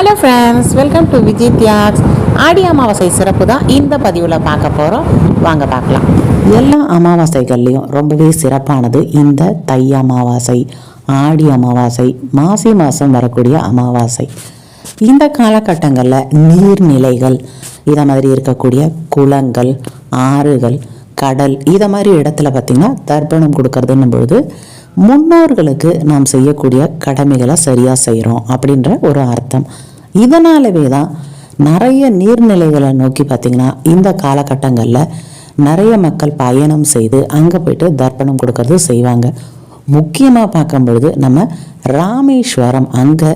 Hello friends welcome to Vijay தியாக்ஸ் Aadi Amavasai சிறப்பு தான் இந்த பதிவில் பார்க்க போகிறோம் வாங்க பார்க்கலாம். எல்லா அமாவாசைகள்லேயும் ரொம்பவே சிறப்பானது இந்த தை அமாவாசை ஆடி அமாவாசை மாசி மாதம் வரக்கூடிய அமாவாசை. இந்த காலகட்டங்களில் நீர்நிலைகள் இதை மாதிரி இருக்கக்கூடிய குளங்கள் ஆறுகள் கடல் இதை மாதிரி இடத்துல பார்த்திங்கன்னா தர்ப்பணம் கொடுக்கறதுன்னும் பொழுது முன்னோர்களுக்கு நாம் செய்யக்கூடிய கடமைகளை சரியாக செய்கிறோம் அப்படின்ற ஒரு அர்த்தம். இதனாலவே தான் நிறைய நீர்நிலைகளை நோக்கி பார்த்திங்கன்னா இந்த காலகட்டங்களில் நிறைய மக்கள் பயணம் செய்து அங்கே போயிட்டு தர்ப்பணம் கொடுக்கறது செய்வாங்க. முக்கியமாக பார்க்கும் பொழுது நம்ம ராமேஸ்வரம் அங்கே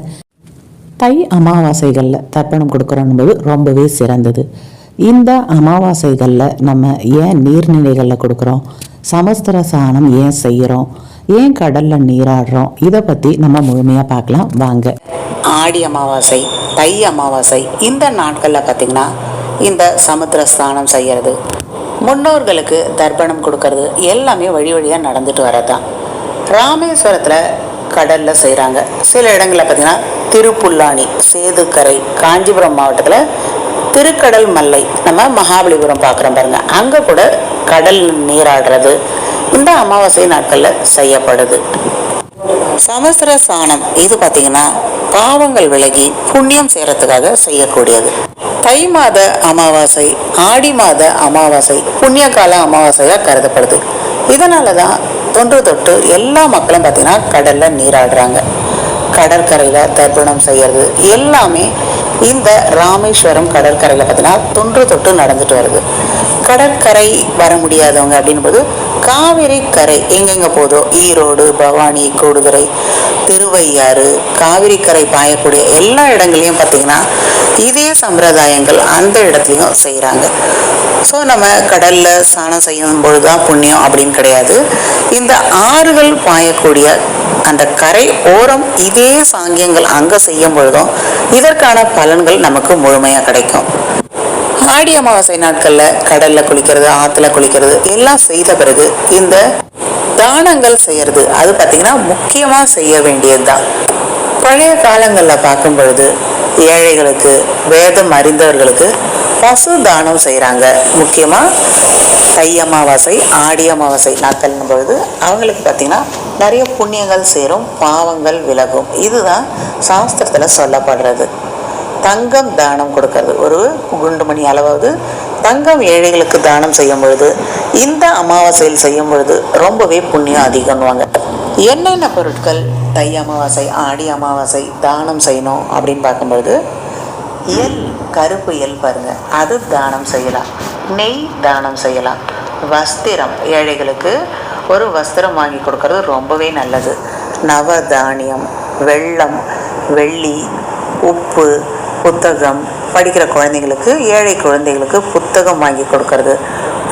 தை அமாவாசைகளில் தர்ப்பணம் கொடுக்குறோன்பது ரொம்பவே சிறந்தது. இந்த அமாவாசைகளில் நம்ம ஏன் நீர்நிலைகளில் கொடுக்குறோம்? சமஸ்திர சாணம் ஏன் செய்கிறோம் ஏன் கடலில் நீராடுறோம்? இதை பற்றி நம்ம முழுமையாக பார்க்கலாம். வாங்க. ஆடி அமாவாசை தை அமாவாசை இந்த நாட்களில் பார்த்திங்கன்னா இந்த சமுத்திர ஸ்நானம் செய்கிறது முன்னோர்களுக்கு தர்ப்பணம் கொடுக்கறது எல்லாமே வழி வழியாக நடந்துட்டு வரதான் ராமேஸ்வரத்தில் கடலில் செய்கிறாங்க சில இடங்களில் பார்த்திங்கன்னா திருப்புல்லானி சேதுக்கரை காஞ்சிபுரம் மாவட்டத்தில் திருக்கடல் மல்லை நம்ம மகாபலிபுரம் பார்க்குறோம் பாருங்கள் அங்கே கூட கடல் நீராடுறது இந்த அமாவாசை நாட்களில் செய்யப்படுது. சமஸ்திர சாணம் இது பார்த்திங்கன்னா பாவங்கள் விலகி புண்ணியம் சேரத்துக்காக செய்யக்கூடியது. தை மாத அமாவாசை ஆடி மாத அமாவாசை புண்ணிய கால அமாவாசையாக கருதப்படுது. இதனால தான் தொன்று தொட்டு எல்லா மக்களும் பார்த்தீங்கன்னா கடலில் நீராடுறாங்க. கடற்கரையில் தர்ப்பணம் செய்யறது எல்லாமே இந்த ராமேஸ்வரம் கடற்கரையில் பார்த்தீங்கன்னா தொன்று தொட்டு நடந்துட்டு வருது. கடற்கரை வர முடியாதவங்க அப்படின்போது காவிரி கரை எங்கெங்க போதோ ஈரோடு பவானி கூடுதுறை திருவையாறு காவிரி கரை பாயக்கூடிய எல்லா இடங்களையும் பார்த்தீங்கன்னா இதே சம்பிரதாயங்கள் அந்த இடத்துலையும் செய்கிறாங்க ஸோ நம்ம கடலில் ஸ்நானம் செய்யும் பொழுது தான் புண்ணியம் அப்படின்னு கிடையாது. இந்த ஆறுகள் பாயக்கூடிய அந்த கரை ஓரம் இதே சாங்கியங்கள் அங்கே செய்யும் பொழுதும் இதற்கான பலன்கள் நமக்கு முழுமையாக கிடைக்கும். ஆடி அமாவாசை நாட்களில் கடலில் குளிக்கிறது ஆற்றுல குளிக்கிறது எல்லாம் செய்த பிறகு இந்த தானங்கள் செய்யறது அது பார்த்திங்கன்னா முக்கியமாக செய்ய வேண்டியது தான் பழைய காலங்களில் பார்க்கும் பொழுது ஏழைகளுக்கு வேதம் அறிந்தவர்களுக்கு பசு தானம் செய்கிறாங்க முக்கியமாக தை அமாவாசை ஆடி அமாவாசை நாட்கள்னும் பொழுது அவங்களுக்கு பார்த்திங்கன்னா நிறைய புண்ணியங்கள் சேரும் பாவங்கள் விலகும். இதுதான் சாஸ்திரத்தில் சொல்லப்படுறது. தங்கம் தானம் கொடுக்கறது. ஒரு குண்டுமணி அளவாவது தங்கம் ஏழைகளுக்கு தானம் செய்யும் பொழுது இந்த அமாவாசையில் செய்யும் பொழுது ரொம்பவே புண்ணியம் அதிகம்னுவாங்க. என்னென்ன பொருட்கள் தை அமாவாசை ஆடி அமாவாசை தானம் செய்யணும் அப்படின்னு பார்க்கும்பொழுது எல் கருப்பு எல் பாருங்க அது தானம் செய்யலாம். நெய் தானம் செய்யலாம். வஸ்திரம் ஏழைகளுக்கு ஒரு வஸ்திரம் வாங்கி கொடுக்கறது ரொம்பவே நல்லது. நவதானியம் வெள்ளம் வெள்ளி உப்பு புத்தகம் படிக்கிற குழந்தைங்களுக்கு ஏழை குழந்தைகளுக்கு புத்தகம் வாங்கி கொடுக்கறது.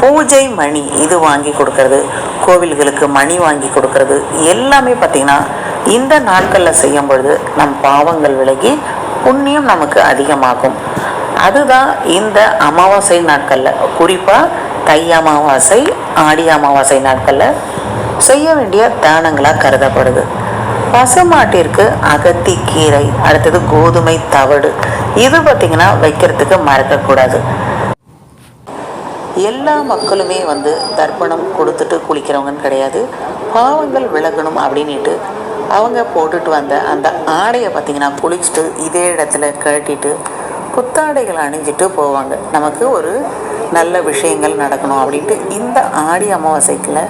பூஜை மணி இது வாங்கி கொடுக்கறது. கோவில்களுக்கு மணி வாங்கி கொடுக்கறது. எல்லாமே பார்த்திங்கன்னா இந்த நாட்களில் செய்யும் பொழுது நம் பாவங்கள் விலகி புண்ணியம் நமக்கு அதிகமாகும். அதுதான் இந்த அமாவாசை நாட்களில். குறிப்பாக தை அமாவாசை ஆடி அமாவாசை நாட்களில் செய்ய வேண்டிய தானங்களாக கருதப்படுது. பசுமாட்டிற்கு அகத்தி கீரை அடுத்தது கோதுமை தவிடு. இது பார்த்திங்கன்னா வைக்கிறதுக்கு மறக்கக்கூடாது. எல்லா மக்களுமே வந்து தர்ப்பணம் கொடுத்துட்டு குளிக்கிறவங்கன்னு கிடையாது. பாவங்கள் விலகணும் அப்படின்ட்டு அவங்க போட்டுட்டு வந்த அந்த ஆடையை பார்த்திங்கன்னா குளிச்சுட்டு இதே இடத்துல கட்டிட்டு புத்தாடைகள் அணிஞ்சிட்டு போவாங்க. நமக்கு ஒரு நல்ல விஷயங்கள் நடக்கணும் அப்படின்ட்டு இந்த ஆடி அமாவாசைக்குள்ள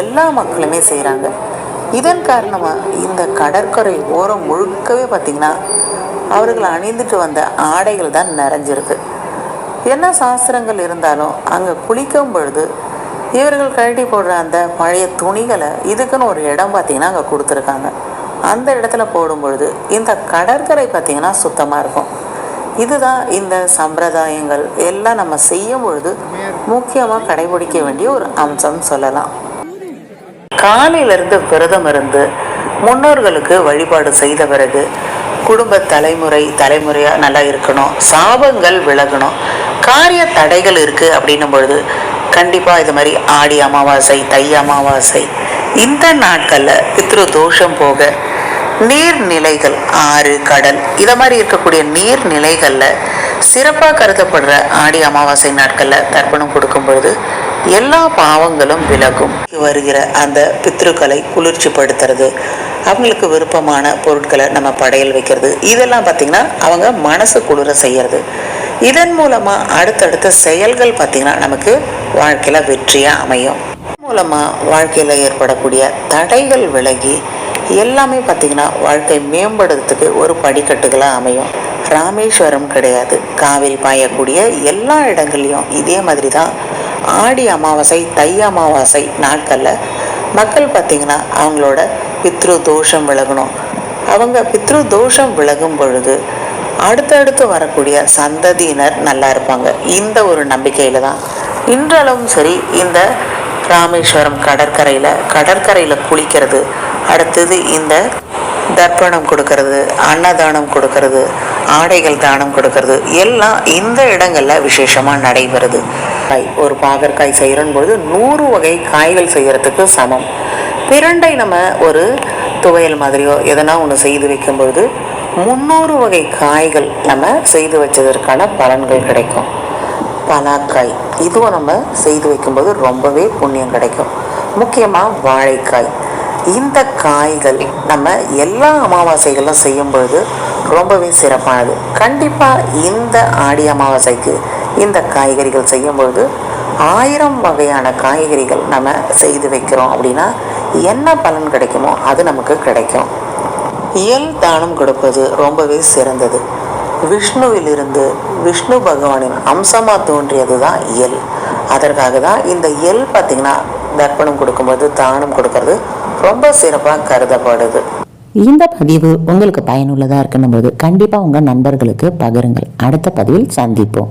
எல்லா மக்களுமே செய்கிறாங்க இதன் காரணமாக இந்த கடற்கரை ஓரம் முழுக்கவே பார்த்திங்கன்னா அவர்கள் அணிந்துட்டு வந்த ஆடைகள் தான் நிறைஞ்சிருக்கு. என்ன சாஸ்திரங்கள் இருந்தாலும் அங்கே குளிக்கும் பொழுது இவர்கள் கழட்டி போடுற அந்த பழைய துணிகளை இதுக்குன்னு ஒரு இடம் பார்த்திங்கன்னா அங்கே கொடுத்துருக்காங்க. அந்த இடத்துல போடும் பொழுது இந்த கடற்கரை பார்த்திங்கன்னா சுத்தமாக இருக்கும். இதுதான் இந்த சம்பிரதாயங்கள் எல்லாம் நம்ம செய்யும் பொழுது முக்கியமாக கடைபிடிக்க வேண்டிய ஒரு அம்சம் சொல்லலாம். காலையிலிருந்து விரதம் இருந்து முன்னோர்களுக்கு வழிபாடு செய்த பிறகு குடும்ப தலைமுறை தலைமுறையாக நல்லா இருக்கணும். சாபங்கள் விலகணும். காரிய தடைகள் இருக்குது அப்படின்னும் பொழுது கண்டிப்பாக இது மாதிரி ஆடி அமாவாசை தை அமாவாசை இந்த நாட்களில் பித்ரு தோஷம் போக நீர்நிலைகள் ஆறு கடல் இத மாதிரி இருக்கக்கூடிய நீர்நிலைகளில் சிறப்பாக கருதப்படுற ஆடி அமாவாசை நாட்களில் தர்ப்பணம் கொடுக்கும் பொழுது எல்லா பாவங்களும் விலகும். வருகிற அந்த பித்ருக்களை குளிர்ச்சிப்படுத்துறது அவங்களுக்கு விருப்பமான பொருட்களை நம்ம படையல் வைக்கிறது இதெல்லாம் பார்த்திங்கன்னா அவங்க மனசு குளிர செய்கிறது இதன் மூலமாக அடுத்தடுத்த செயல்கள் பார்த்திங்கன்னா நமக்கு வாழ்க்கையில் வெற்றியாக அமையும். மூலமாக வாழ்க்கையில் ஏற்படக்கூடிய தடைகள் விலகி எல்லாமே பார்த்திங்கன்னா வாழ்க்கை மேம்படுறதுக்கு ஒரு படிக்கட்டுகளாக அமையும். ராமேஸ்வரம் கிடையாது. காவிரி பாயக்கூடிய எல்லா இடங்கள்லையும் இதே மாதிரி தான் ஆடி அமாவாசை தை அமாவாசை நாட்களில் மக்கள் பார்த்திங்கன்னா அவங்களோட பித்ரு தோஷம் விலகணும். அவங்க பித்ரு தோஷம் விலகும் பொழுது அடுத்தடுத்து வரக்கூடிய சந்ததியினர் நல்லா இருப்பாங்க. இந்த ஒரு நம்பிக்கையில் தான். இன்றளவும் சரி இந்த ராமேஸ்வரம் கடற்கரையில் கடற்கரையில் குளிக்கிறது அடுத்தது இந்த தர்ப்பணம் கொடுக்கறது அன்னதானம் கொடுக்கறது ஆடைகள் தானம் கொடுக்கறது எல்லாம் இந்த இடங்களில் விசேஷமாக நடைபெறுது. காய் ஒரு பாகற்காய் செய்கிறன் பொழுது நூறு வகை காய்கள் செய்கிறதுக்கு சமம். பிரண்டை நம்ம ஒரு துவையல் மாதிரியோ எதனா ஒன்று செய்து வைக்கும் பொழுது முந்நூறு வகை காய்கள் நம்ம செய்து வச்சதற்கான பலன்கள் கிடைக்கும். பலாக்காய் இதுவும் நம்ம செய்து வைக்கும்போது ரொம்பவே புண்ணியம் கிடைக்கும். முக்கியமாக வாழைக்காய். இந்த காய்கள் நம்ம எல்லா அமாவாசைகளும் செய்யும் பொழுது ரொம்பவே சிறப்பானது. கண்டிப்பாக இந்த ஆடி அமாவாசைக்கு இந்த காய்கறிகள் செய்யும்பொழுது ஆயிரம் வகையான காய்கறிகள் நம்ம செய்து வைக்கிறோம் அப்படின்னா என்ன பலன் கிடைக்குமோ அது நமக்கு கிடைக்கும். இயல் தானம் கொடுப்பது ரொம்பவே சிறந்தது. விஷ்ணுவிலிருந்து விஷ்ணு பகவானின் அம்சமாக தோன்றியது தான் இயல். அதற்காக தான் இந்த எல் பார்த்திங்கன்னா தர்ப்பணம் கொடுக்கும்போது தானம் கொடுக்கறது ரொம்ப சிறப்பாக கருதப்படுது. இந்த பதிவு உங்களுக்கு பயனுள்ளதாக இருக்குன்னும் போது கண்டிப்பாக உங்கள் நண்பர்களுக்கு பகிருங்கள். அடுத்த பதிவில் சந்திப்போம்.